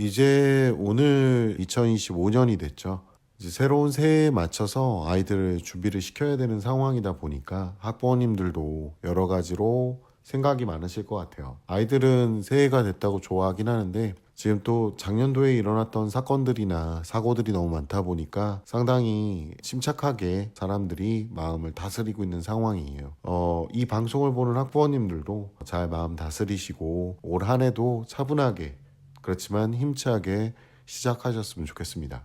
이제 오늘 2025년이 됐죠. 이제 새로운 새해에 맞춰서 아이들을 준비를 시켜야 되는 상황이다 보니까 학부모님들도 여러 가지로 생각이 많으실 것 같아요. 아이들은 새해가 됐다고 좋아하긴 하는데 지금 또 작년도에 일어났던 사건들이나 사고들이 너무 많다 보니까 상당히 침착하게 사람들이 마음을 다스리고 있는 상황이에요. 어, 이 방송을 보는 학부모님들도 잘 마음 다스리시고 올 한 해도 차분하게 그렇지만 힘차게 시작하셨으면 좋겠습니다.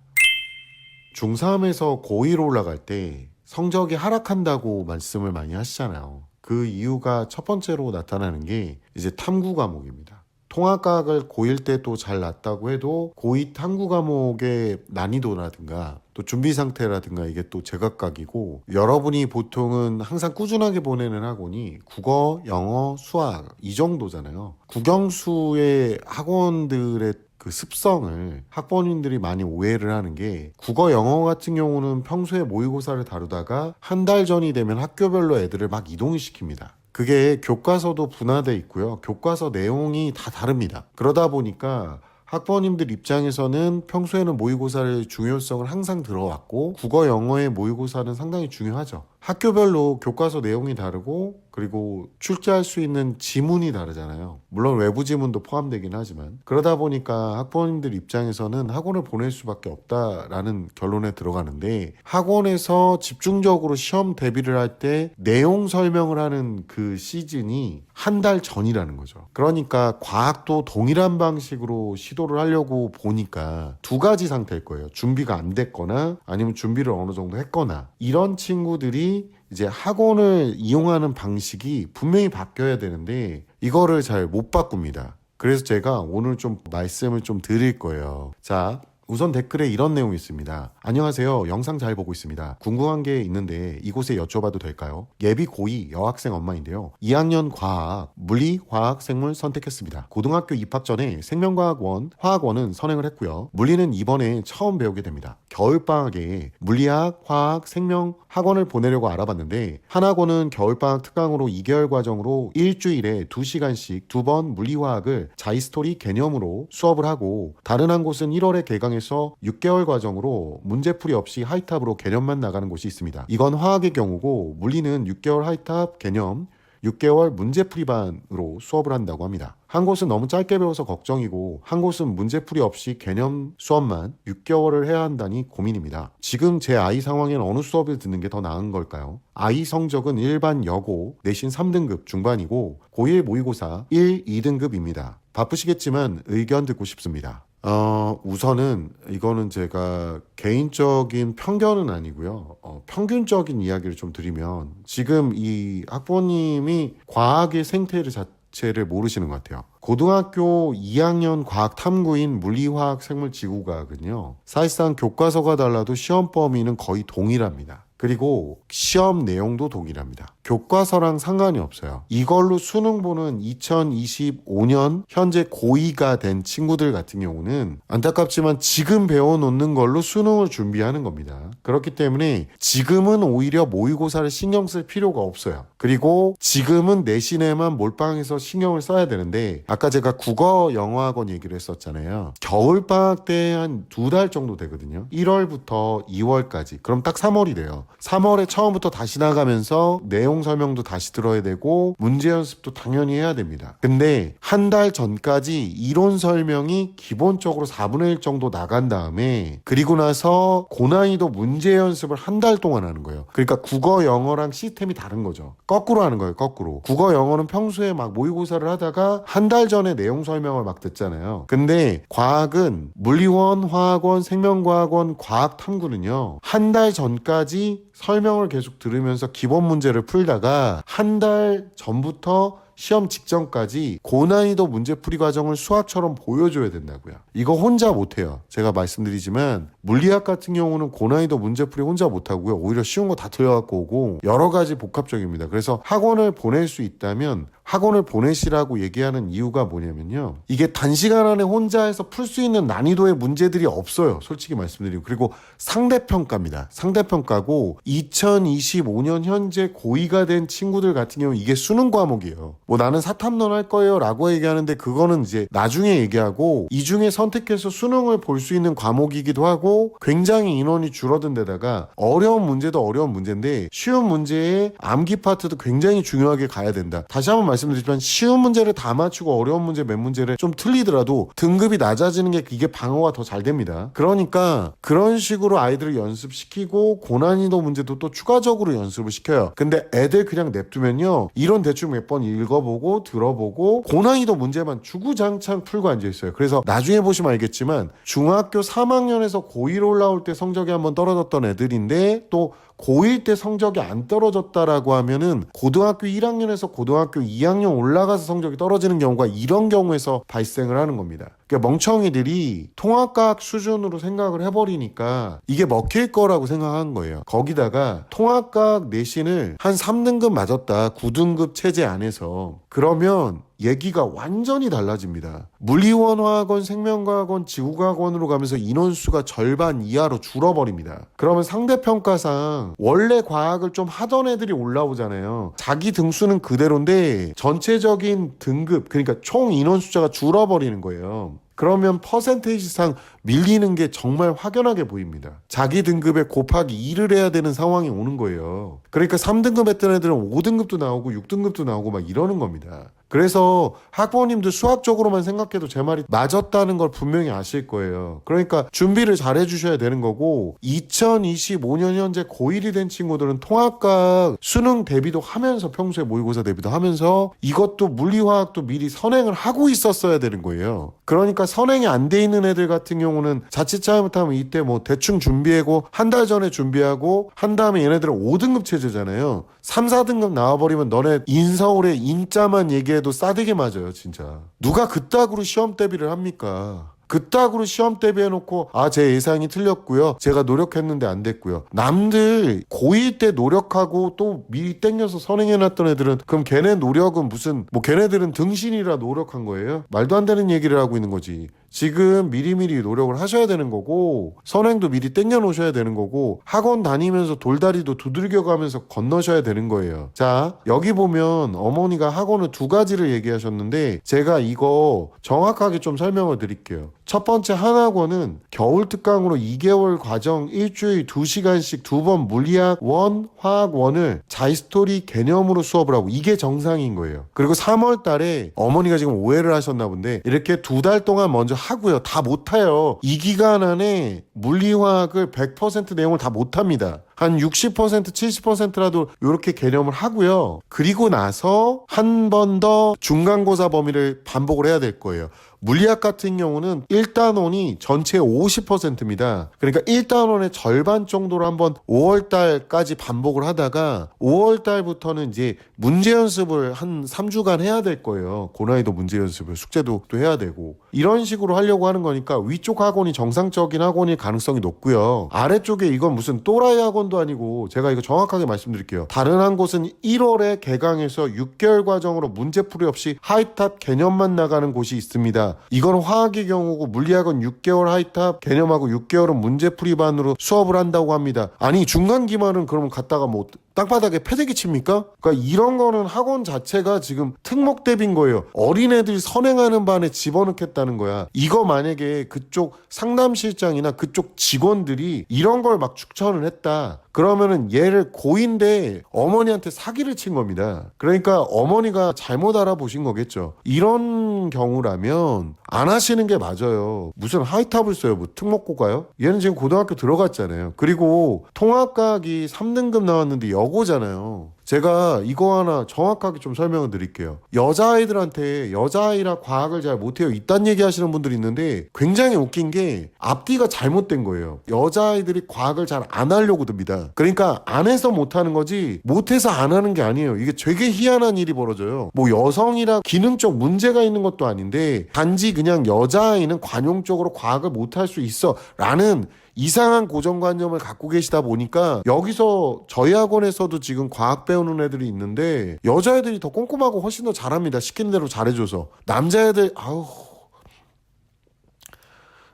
중3에서 고1 올라갈 때 성적이 하락한다고 말씀을 많이 하시잖아요. 그 이유가 첫 번째로 나타나는 게 이제 탐구 과목입니다. 통합과학을 고1 때 또 잘 났다고 해도 고2 탐구 과목의 난이도라든가 또 준비 상태라든가 이게 또 제각각이고 여러분이 보통은 항상 꾸준하게 보내는 학원이 국어, 영어, 수학 이 정도잖아요. 국영수의 학원들의 그 습성을 학부모님들이 많이 오해를 하는 게 국어 영어 같은 경우는 평소에 모의고사를 다루다가 한 달 전이 되면 학교별로 애들을 막 이동을 시킵니다. 그게 교과서도 분화돼 있고요. 교과서 내용이 다 다릅니다. 그러다 보니까 학부모님들 입장에서는 평소에는 모의고사의 중요성을 항상 들어왔고 국어 영어의 모의고사는 상당히 중요하죠. 학교별로 교과서 내용이 다르고 그리고 출제할 수 있는 지문이 다르잖아요. 물론 외부 지문도 포함되긴 하지만 그러다 보니까 학부모님들 입장에서는 학원을 보낼 수밖에 없다라는 결론에 들어가는데 학원에서 집중적으로 시험 대비를 할 때 내용 설명을 하는 그 시즌이 한 달 전이라는 거죠. 그러니까 과학도 동일한 방식으로 시도를 하려고 보니까 두 가지 상태일 거예요. 준비가 안 됐거나 아니면 준비를 어느 정도 했거나 이런 친구들이 이제 학원을 이용하는 방식이 분명히 바뀌어야 되는데 이거를 잘 못 바꿉니다. 그래서 제가 오늘 좀 말씀을 좀 드릴 거예요. 자, 우선 댓글에 이런 내용이 있습니다. 안녕하세요. 영상 잘 보고 있습니다. 궁금한 게 있는데 이곳에 여쭤봐도 될까요? 예비 고2 여학생 엄마인데요. 2학년 과학, 물리, 화학, 생물 선택했습니다. 고등학교 입학 전에 생명과학원, 화학원은 선행을 했고요. 물리는 이번에 처음 배우게 됩니다. 겨울방학에 물리학, 화학, 생명 학원을 보내려고 알아봤는데 한 학원은 겨울방학 특강으로 2개월 과정으로 일주일에 2시간씩 두 번 물리화학을 자이스토리 개념으로 수업을 하고 다른 한 곳은 1월에 개강해서 6개월 과정으로 문제풀이 없이 하이탑으로 개념만 나가는 곳이 있습니다. 이건 화학의 경우고 물리는 6개월 하이탑 개념 6개월 문제풀이 반으로 수업을 한다고 합니다. 한 곳은 너무 짧게 배워서 걱정이고 한 곳은 문제풀이 없이 개념 수업만 6개월을 해야 한다니 고민입니다. 지금 제 아이 상황엔 어느 수업을 듣는 게 더 나은 걸까요? 아이 성적은 일반 여고 내신 3등급 중반이고 고1 모의고사 1, 2등급입니다. 바쁘시겠지만 의견 듣고 싶습니다. 어, 우선은 이거는 제가 개인적인 편견은 아니고요. 어, 평균적인 이야기를 좀 드리면 지금 이 학부모님이 과학의 생태를 자체를 모르시는 것 같아요. 고등학교 2학년 과학 탐구인 물리화학 생물지구과학은요. 사실상 교과서가 달라도 시험 범위는 거의 동일합니다. 그리고 시험 내용도 동일합니다. 교과서랑 상관이 없어요. 이걸로 수능 보는 2025년 현재 고2가 된 친구들 같은 경우는 안타깝지만 지금 배워놓는 걸로 수능을 준비하는 겁니다. 그렇기 때문에 지금은 오히려 모의고사를 신경 쓸 필요가 없어요. 그리고 지금은 내신에만 몰빵해서 신경을 써야 되는데 아까 제가 국어 영어학원 얘기를 했었잖아요. 겨울방학 때 한 두 달 정도 되거든요. 1월부터 2월까지. 그럼 딱 3월이 돼요. 3월에 처음부터 다시 나가면서 내용 설명도 다시 들어야 되고 문제 연습도 당연히 해야 됩니다. 근데 한 달 전까지 이론 설명이 기본적으로 4분의 1 정도 나간 다음에 그리고 나서 고난이도 문제 연습을 한 달 동안 하는 거예요. 그러니까 국어 영어랑 시스템이 다른 거죠. 거꾸로 하는 거예요. 거꾸로. 국어 영어는 평소에 막 모의고사를 하다가 한 달 전에 내용 설명을 막 듣잖아요. 근데 과학은 물리원, 화학원, 생명과학원, 과학 탐구는요. 한 달 전까지 설명을 계속 들으면서 기본 문제를 풀다가 한 달 전부터 시험 직전까지 고난이도 문제풀이 과정을 수학처럼 보여줘야 된다고요. 이거 혼자 못해요. 제가 말씀드리지만 물리학 같은 경우는 고난이도 문제풀이 혼자 못하고요. 오히려 쉬운 거다 틀려갖고 오고 여러 가지 복합적입니다. 그래서 학원을 보낼 수 있다면 학원을 보내시라고 얘기하는 이유가 뭐냐면요. 이게 단시간 안에 혼자 해서 풀 수 있는 난이도의 문제들이 없어요. 솔직히 말씀드리고. 그리고 상대평가입니다. 상대평가고 2025년 현재 고2가 된 친구들 같은 경우 이게 수능 과목이에요. 뭐 나는 사탐론 할 거예요 라고 얘기하는데 그거는 이제 나중에 얘기하고 이 중에 선택해서 수능을 볼 수 있는 과목이기도 하고 굉장히 인원이 줄어든 데다가 어려운 문제도 어려운 문제인데 쉬운 문제에 암기 파트도 굉장히 중요하게 가야 된다. 다시 한번 말씀드리지만 쉬운 문제를 다 맞추고 어려운 문제 몇 문제를 좀 틀리더라도 등급이 낮아지는 게 이게 방어가 더 잘 됩니다. 그러니까 그런 식으로 아이들을 연습시키고 고난이도 문제도 또 추가적으로 연습을 시켜요. 근데 애들 그냥 냅두면요. 이론 대충 몇 번 읽어보고 들어보고 고난이도 문제만 주구장창 풀고 앉아 있어요. 그래서 나중에 보시면 알겠지만 중학교 3학년에서 고1 올라올 때 성적이 한번 떨어졌던 애들인데 또 고1 때 성적이 안 떨어졌다라고 하면은 고등학교 1학년에서 고등학교 2학년 올라가서 성적이 떨어지는 경우가 이런 경우에서 발생을 하는 겁니다. 그러니까 멍청이들이 통합과학 수준으로 생각을 해버리니까 이게 먹힐 거라고 생각한 거예요. 거기다가 통합과학 내신을 한 3등급 맞았다. 9등급 체제 안에서. 그러면 얘기가 완전히 달라집니다. 물리원화학원, 생명과학원, 지구과학원으로 가면서 인원수가 절반 이하로 줄어버립니다. 그러면 상대평가상 원래 과학을 좀 하던 애들이 올라오잖아요. 자기 등수는 그대로인데 전체적인 등급, 그러니까 총 인원 숫자가 줄어버리는 거예요. 그러면 퍼센테이지상 밀리는 게 정말 확연하게 보입니다. 자기 등급에 곱하기 2를 해야 되는 상황이 오는 거예요. 그러니까 3등급 했던 애들은 5등급도 나오고 6등급도 나오고 막 이러는 겁니다. 그래서 학부모님들 수학적으로만 생각해도 제 말이 맞았다는 걸 분명히 아실 거예요. 그러니까 준비를 잘 해주셔야 되는 거고 2025년 현재 고1이 된 친구들은 통합과 수능 대비도 하면서 평소에 모의고사 대비도 하면서 이것도 물리화학도 미리 선행을 하고 있었어야 되는 거예요. 그러니까 선행이 안 돼 있는 애들 같은 경우 는 자칫 잘못하면 이때 뭐 대충 준비하고 한 달 전에 준비하고 한 다음에 얘네들은 5등급 체제잖아요. 3, 4등급 나와버리면 너네 인서울의 인자만 얘기해도 싸대게 맞아요, 진짜. 누가 그따구로 시험 대비를 합니까? 그따구로 시험 대비해놓고 아 제 예상이 틀렸고요 제가 노력했는데 안 됐고요 남들 고2 때 노력하고 또 미리 땡겨서 선행해놨던 애들은 그럼 걔네 노력은 무슨 뭐 걔네들은 등신이라 노력한 거예요 말도 안 되는 얘기를 하고 있는 거지 지금 미리미리 노력을 하셔야 되는 거고 선행도 미리 땡겨 놓으셔야 되는 거고 학원 다니면서 돌다리도 두들겨 가면서 건너셔야 되는 거예요 자 여기 보면 어머니가 학원을 두 가지를 얘기하셨는데 제가 이거 정확하게 좀 설명을 드릴게요 첫 번째 한 학원은 겨울 특강으로 2개월 과정 일주일 2시간씩 두 번 물리학 원, 화학 원을 자이스토리 개념으로 수업을 하고 이게 정상인 거예요. 그리고 3월 달에 어머니가 지금 오해를 하셨나 본데 이렇게 두 달 동안 먼저 하고요. 다 못해요. 이 기간 안에 물리화학을 100% 내용을 다 못합니다. 한 60% 70%라도 이렇게 개념을 하고요. 그리고 나서 한 번 더 중간고사 범위를 반복을 해야 될 거예요. 물리학 같은 경우는 1단원이 전체 50%입니다. 그러니까 1단원의 절반 정도로 한번 5월달까지 반복을 하다가 5월달부터는 이제 문제 연습을 한 3주간 해야 될 거예요. 고난이도 문제 연습을 숙제도 또 해야 되고 이런 식으로 하려고 하는 거니까 위쪽 학원이 정상적인 학원일 가능성이 높고요. 아래쪽에 이건 무슨 또라이 학원도 아니고 제가 이거 정확하게 말씀드릴게요. 다른 한 곳은 1월에 개강해서 6개월 과정으로 문제풀이 없이 하이탑 개념만 나가는 곳이 있습니다. 이건 화학의 경우고 물리학은 6개월 하이탑 개념하고 6개월은 문제풀이 반으로 수업을 한다고 합니다. 아니 중간 기말은 그러면 갔다가 뭐 땅바닥에 패대기 칩니까? 그러니까 이런 거는 학원 자체가 지금 특목 대비인 거예요. 어린애들이 선행하는 반에 집어넣겠다는 거야. 이거 만약에 그쪽 상담실장이나 그쪽 직원들이 이런 걸 막 추천을 했다. 그러면은 얘를 고인데 어머니한테 사기를 친 겁니다. 그러니까 어머니가 잘못 알아보신 거겠죠. 이런 경우라면 안 하시는 게 맞아요. 무슨 하이탑을 써요? 뭐 특목고가요? 얘는 지금 고등학교 들어갔잖아요. 그리고 통합과학이 3등급 나왔는데 여고잖아요. 제가 이거 하나 정확하게 좀 설명을 드릴게요. 여자아이들한테 여자아이라 과학을 잘 못해요. 이딴 얘기 하시는 분들이 있는데 굉장히 웃긴 게 앞뒤가 잘못된 거예요. 여자아이들이 과학을 잘 안 하려고 듭니다. 그러니까 안 해서 못 하는 거지 못해서 안 하는 게 아니에요. 이게 되게 희한한 일이 벌어져요. 뭐 여성이라 기능적 문제가 있는 것도 아닌데 단지 그냥 여자아이는 관용적으로 과학을 못 할 수 있어 라는 이상한 고정관념을 갖고 계시다 보니까 여기서 저희 학원에서도 지금 과학 배우는 애들이 있는데 여자애들이 더 꼼꼼하고 훨씬 더 잘합니다. 시키는 대로 잘해줘서 남자애들 아우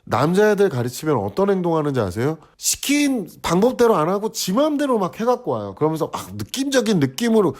남자애들 가르치면 어떤 행동하는지 아세요? 시킨 방법대로 안 하고 지 맘대로 막 해갖고 와요. 그러면서 막 느낌적인 느낌으로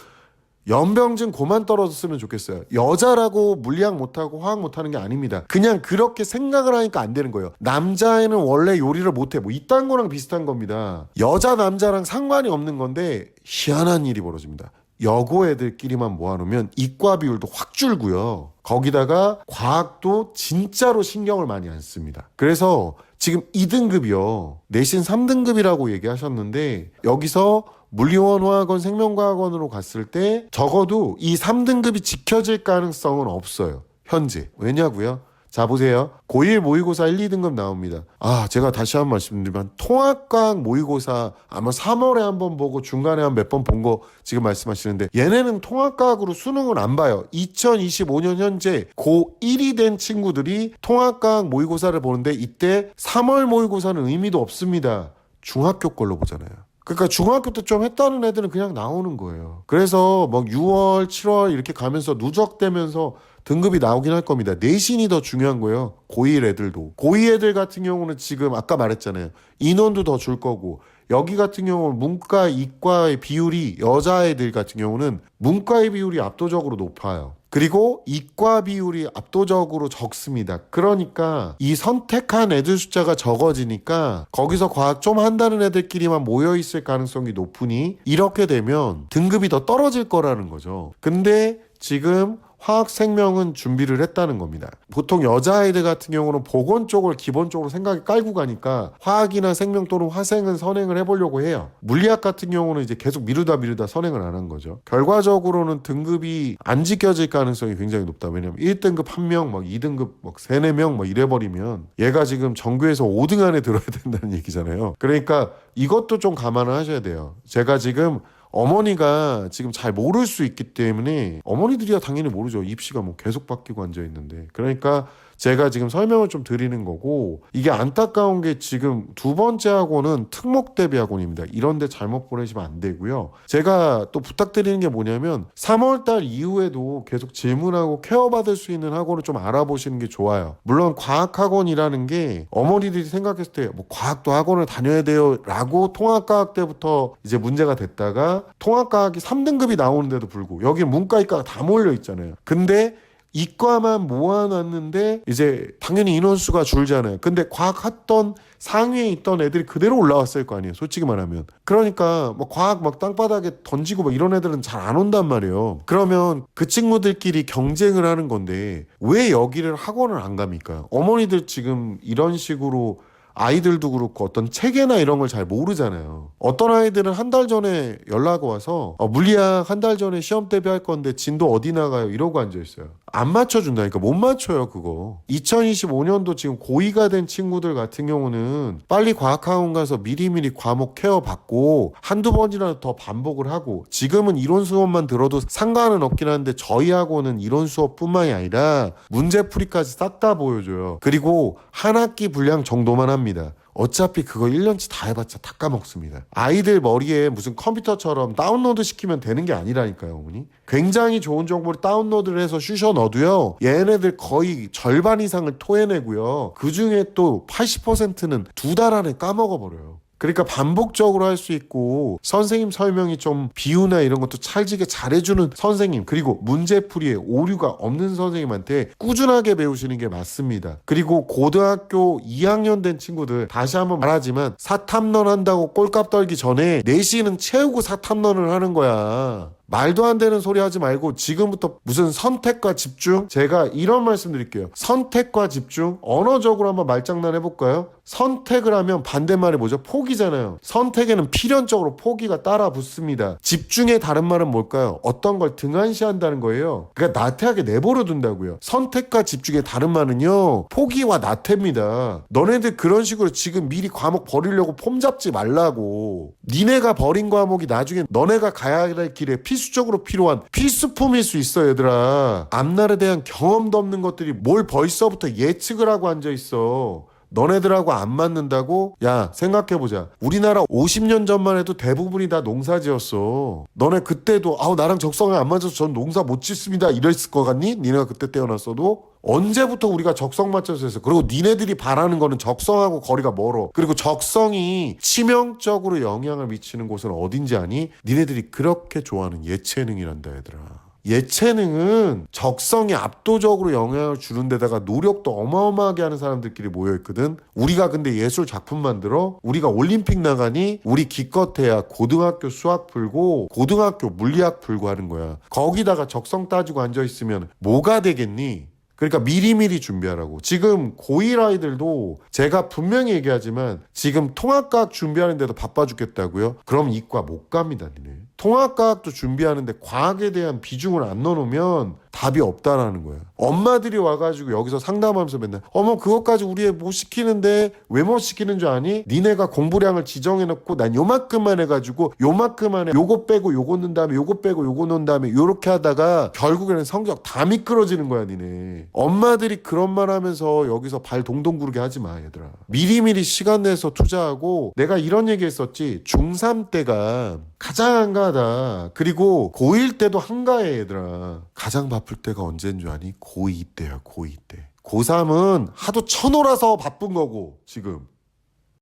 연병증 고만 떨어졌으면 좋겠어요. 여자라고 물리학 못하고 화학 못하는 게 아닙니다. 그냥 그렇게 생각을 하니까 안 되는 거예요. 남자애는 원래 요리를 못해. 뭐 이딴 거랑 비슷한 겁니다. 여자 남자랑 상관이 없는 건데 희한한 일이 벌어집니다. 여고 애들끼리만 모아놓으면 이과 비율도 확 줄고요. 거기다가 과학도 진짜로 신경을 많이 안 씁니다. 그래서 지금 2등급이요. 내신 3등급이라고 얘기하셨는데 여기서 물리원 화학원 생명과학원으로 갔을 때 적어도 이 3등급이 지켜질 가능성은 없어요. 현재. 왜냐고요? 자 보세요. 고1 모의고사 1, 2등급 나옵니다. 아 제가 다시 한번 말씀드리면 통합과학 모의고사 아마 3월에 한 번 보고 중간에 한 몇 번 본 거 지금 말씀하시는데 얘네는 통합과학으로 수능을 안 봐요. 2025년 현재 고1이 된 친구들이 통합과학 모의고사를 보는데 이때 3월 모의고사는 의미도 없습니다. 중학교 걸로 보잖아요. 그러니까 중학교 때 좀 했다는 애들은 그냥 나오는 거예요. 그래서 뭐 6월, 7월 이렇게 가면서 누적되면서 등급이 나오긴 할 겁니다. 내신이 더 중요한 거예요. 고1 애들도. 고2 애들 같은 경우는 지금 아까 말했잖아요. 인원도 더 줄 거고 여기 같은 경우는 문과, 이과의 비율이 여자애들 같은 경우는 문과의 비율이 압도적으로 높아요. 그리고 이과 비율이 압도적으로 적습니다. 그러니까 이 선택한 애들 숫자가 적어지니까 거기서 과학 좀 한다는 애들끼리만 모여 있을 가능성이 높으니 이렇게 되면 등급이 더 떨어질 거라는 거죠. 근데 지금 화학 생명은 준비를 했다는 겁니다. 보통 여자아이들 같은 경우는 보건 쪽을 기본적으로 생각이 깔고 가니까 화학이나 생명 또는 화생은 선행을 해보려고 해요. 물리학 같은 경우는 이제 계속 미루다 미루다 선행을 안 한 거죠. 결과적으로는 등급이 안 지켜질 가능성이 굉장히 높다. 왜냐면 1등급 한 명, 막 2등급 막 3, 4명 막 이래버리면 얘가 지금 전교에서 5등 안에 들어야 된다는 얘기잖아요. 그러니까 이것도 좀 감안을 하셔야 돼요. 제가 지금 어머니가 지금 잘 모를 수 있기 때문에 어머니들이야 당연히 모르죠. 입시가 뭐 계속 바뀌고 앉아 있는데. 그러니까 제가 지금 설명을 좀 드리는 거고 이게 안타까운 게 지금 두 번째 학원은 특목 대비 학원입니다. 이런데 잘못 보내시면 안 되고요. 제가 또 부탁드리는 게 뭐냐면 3월 달 이후에도 계속 질문하고 케어 받을 수 있는 학원을 좀 알아보시는 게 좋아요. 물론 과학 학원이라는 게 어머니들이 생각했을 때 뭐 과학도 학원을 다녀야 돼요라고 통합과학 때부터 이제 문제가 됐다가 통합과학이 3등급이 나오는데도 불구하고 여기 문과 이과가 다 몰려 있잖아요. 근데 이과만 모아놨는데 이제 당연히 인원수가 줄잖아요. 근데 과학 했던 상위에 있던 애들이 그대로 올라왔을 거 아니에요. 솔직히 말하면. 그러니까 뭐 과학 막 땅바닥에 던지고 막 이런 애들은 잘 안 온단 말이에요. 그러면 그 친구들끼리 경쟁을 하는 건데 왜 여기를 학원을 안 갑니까? 어머니들 지금 이런 식으로 아이들도 그렇고 어떤 체계나 이런 걸 잘 모르잖아요. 어떤 아이들은 한 달 전에 연락 와서 어, 물리학 한 달 전에 시험 대비할 건데 진도 어디 나가요? 이러고 앉아 있어요. 안 맞춰준다니까 못 맞춰요 그거. 2025년도 지금 고2가 된 친구들 같은 경우는 빨리 과학학원 가서 미리미리 과목 케어 받고 한두 번이라도 더 반복을 하고 지금은 이론 수업만 들어도 상관은 없긴 한데 저희 학원은 이론 수업뿐만이 아니라 문제풀이까지 싹 다 보여줘요. 그리고 한 학기 분량 정도만 합니다. 어차피 그거 1년치 다 해봤자 다 까먹습니다. 아이들 머리에 무슨 컴퓨터처럼 다운로드 시키면 되는 게 아니라니까요, 어머니. 굉장히 좋은 정보를 다운로드를 해서 쑤셔 넣어도요, 얘네들 거의 절반 이상을 토해내고요. 그 중에 또 80%는 두 달 안에 까먹어버려요. 그러니까 반복적으로 할 수 있고 선생님 설명이 좀 비유나 이런 것도 찰지게 잘해주는 선생님 그리고 문제풀이에 오류가 없는 선생님한테 꾸준하게 배우시는 게 맞습니다. 그리고 고등학교 2학년 된 친구들 다시 한번 말하지만 사탐론 한다고 꼴값 떨기 전에 내신은 채우고 사탐론을 하는 거야. 말도 안 되는 소리 하지 말고 지금부터 무슨 선택과 집중? 제가 이런 말씀 드릴게요. 선택과 집중 언어적으로 한번 말장난 해볼까요? 선택을 하면 반대말이 뭐죠? 포기잖아요. 선택에는 필연적으로 포기가 따라 붙습니다. 집중의 다른 말은 뭘까요? 어떤 걸 등한시한다는 거예요. 그러니까 나태하게 내버려 둔다고요. 선택과 집중의 다른 말은요 포기와 나태입니다. 너네들 그런 식으로 지금 미리 과목 버리려고 폼 잡지 말라고. 니네가 버린 과목이 나중에 너네가 가야 할 길에 필수 적으로 필요한 필수품일 수 있어 얘들아. 앞날에 대한 경험도 없는 것들이 뭘 벌써부터 예측을 하고 앉아 있어 너네들하고 안 맞는다고? 야 생각해보자. 우리나라 50년 전만 해도 대부분이 다 농사지었어. 너네 그때도 아우 나랑 적성에 안 맞아서 전 농사 못 짓습니다. 이랬을 것 같니? 니네가 그때 태어났어도? 언제부터 우리가 적성 맞춰서 했어? 그리고 니네들이 바라는 거는 적성하고 거리가 멀어. 그리고 적성이 치명적으로 영향을 미치는 곳은 어딘지 아니? 니네들이 그렇게 좋아하는 예체능이란다 얘들아 예체능은 적성이 압도적으로 영향을 주는 데다가 노력도 어마어마하게 하는 사람들끼리 모여있거든 우리가 근데 예술 작품 만들어 우리가 올림픽 나가니 우리 기껏해야 고등학교 수학 풀고 고등학교 물리학 풀고 하는 거야 거기다가 적성 따지고 앉아있으면 뭐가 되겠니 그러니까 미리미리 준비하라고. 지금 고1 아이들도 제가 분명히 얘기하지만 지금 통합과학 준비하는 데도 바빠 죽겠다고요? 그럼 이과 못 갑니다, 니네. 통합과학도 준비하는데 과학에 대한 비중을 안 넣어놓으면 답이 없다라는 거야. 엄마들이 와가지고 여기서 상담하면서 맨날 어머 그것까지 우리 애못 시키는데 왜 못 시키는 줄 아니? 니네가 공부량을 지정해놓고 난 요만큼만 해가지고 요만큼만 해 요거 빼고 요거 넣은 다음에 요거 빼고 요거 넣은 다음에 요렇게 하다가 결국에는 성적 다 미끄러지는 거야 니네. 엄마들이 그런 말 하면서 여기서 발 동동 구르게 하지 마 얘들아. 미리미리 시간 내서 투자하고 내가 이런 얘기 했었지 중3 때가 가장 한가하다. 그리고 고1 때도 한가해 얘들아. 가장 바쁠 때가 언제인 줄 아니? 고2 때야 고2 때. 고3은 하도 쳐놀아서 바쁜 거고 지금